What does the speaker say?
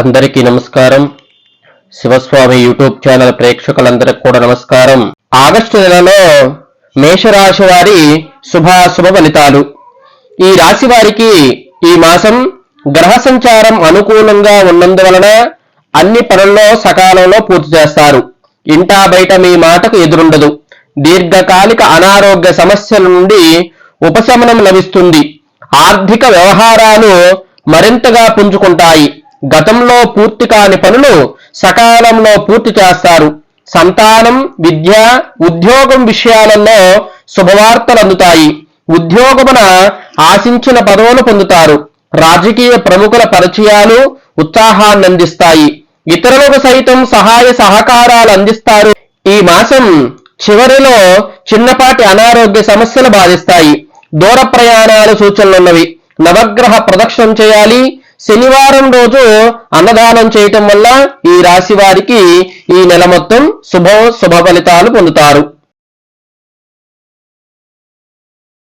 అందరికీ నమస్కారం. Shivaswami YouTube channel ప్రేక్షకులందరికీ కూడా నమస్కారం. ఆగస్టు నెలలో మేషరాశి వారి శుభాశుభ ఫలితాలు. ఈ రాశి వారికి ఈ మాసం గ్రహ సంచారం అనుకూలంగా ఉన్నందువలన అన్ని పనుల్లో సకాలంలో పూర్తి చేస్తారు. ఇంటా బయట మీ మాటకు ఎదురుండదు. దీర్ఘకాలిక అనారోగ్య సమస్యల నుండి ఉపశమనం లభిస్తుంది. ఆర్థిక వ్యవహారాలు మరింతగా పుంజుకుంటాయి. గతంలో పూర్తి కాని పనులు సకాలంలో పూర్తి చేస్తారు. సంతానం విద్య ఉద్యోగం విషయాలలో శుభవార్తలు అందుతాయి. ఉద్యోగమున ఆశించిన పదవులు పొందుతారు. రాజకీయ ప్రముఖుల పరిచయాలు ఉత్సాహాన్ని అందిస్తాయి. ఇతరులకు సైతం సహాయ సహకారాలు అందిస్తారు. ఈ మాసం చివరిలో చిన్నపాటి అనారోగ్య సమస్యలు బాధిస్తాయి. దూర ప్రయాణాలు సూచనలున్నవి. నవగ్రహ ప్రదక్షిణం చేయాలి. శనివారం రోజు అన్నదానం చేయటం వల్ల ఈ రాశి వారికి ఈ నెల మొత్తం శుభ శుభ ఫలితాలు పొందుతారు.